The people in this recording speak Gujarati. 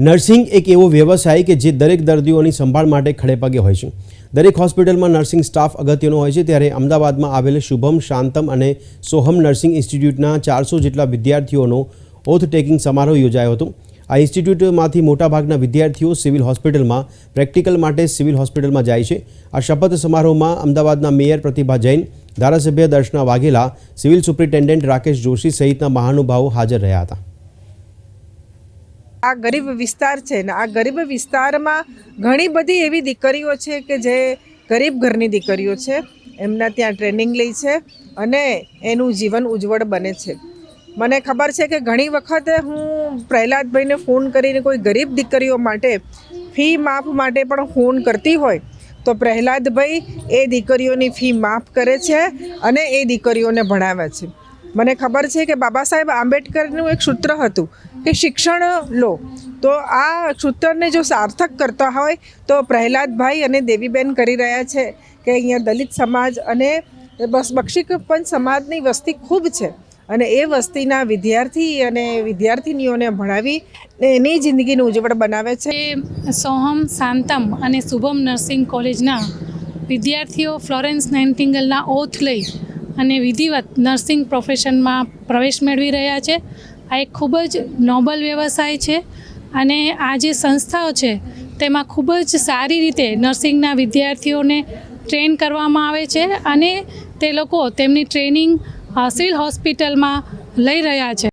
નર્સિંગ એક એવો વ્યવસાય કે જે દરેક દર્દીઓની સંભાળ માટે ખડેપગે હોય છે. દરેક હોસ્પિટલમાં નર્સિંગ સ્ટાફ અગત્યનો હોય છે, ત્યારે અમદાવાદમાં આવેલ શુભમ, શાંતમ અને સોહમ નર્સિંગ ઇન્સ્ટિટ્યૂટના ચારસો જેટલા વિદ્યાર્થીઓનો ઓથ ટેકિંગ સમારોહ યોજાયો હતો. આ ઇન્સ્ટિટ્યૂટમાંથી મોટાભાગના વિદ્યાર્થીઓ સિવિલ હોસ્પિટલમાં, પ્રેક્ટિકલ માટે સિવિલ હોસ્પિટલમાં જાય છે. આ શપથ સમારોહમાં અમદાવાદના મેયર પ્રતિભા જૈન, ધારાસભ્ય દર્શના વાઘેલા, સિવિલ સુપ્રિન્ટેન્ડન્ટ રાકેશ જોશી સહિતના મહાનુભાવો હાજર રહ્યા હતા. આ ગરીબ વિસ્તાર છે ને, આ ગરીબ વિસ્તારમાં ઘણી બધી એવી દીકરીઓ છે કે જે ગરીબ ઘરની દીકરીઓ છે, એમના ત્યાં ટ્રેનિંગ લે છે અને એનું જીવન ઉજ્જવળ બને છે. મને ખબર છે કે ઘણી વખતે હું પ્રહલાદભાઈને ફોન કરીને કોઈ ગરીબ દીકરીઓ માટે ફી માફ માટે પણ ફોન કરતી હોય, તો પ્રહલાદભાઈ એ દીકરીઓની ફી માફ કરે છે અને એ દીકરીઓને ભણાવે છે. મને ખબર છે કે બાબા સાહેબ આંબેડકરનું એક સૂત્ર હતું કે શિક્ષણ લો. તો આ સૂત્રને જો સાર્થક કરતા હોય, તો પ્રહલાદભાઈ અને દેવીબેન કરી રહ્યા છે કે અહીંયા દલિત સમાજ અને બસ બક્ષિક પણ સમાજની વસ્તી ખૂબ છે અને એ વસ્તીના વિદ્યાર્થી અને વિદ્યાર્થિનીઓને ભણાવી એની જિંદગીને ઉજ્જવળ બનાવે છે. સોહમ શાંતમ અને શુભમ નર્સિંગ કોલેજના વિદ્યાર્થીઓ ફ્લોરેન્સ નાઇન્ટિંગલના ઓથ લઈ અને વિધિવત નર્સિંગ પ્રોફેશનમાં પ્રવેશ મેળવી રહ્યા છે. આ એક ખૂબ જ નોબલ વ્યવસાય છે અને આ જે સંસ્થાઓ છે તેમાં ખૂબ જ સારી રીતે નર્સિંગના વિદ્યાર્થીઓને ટ્રેન કરવામાં આવે છે અને તે લોકો તેમની ટ્રેનિંગ સિવિલ હોસ્પિટલમાં લઈ રહ્યા છે.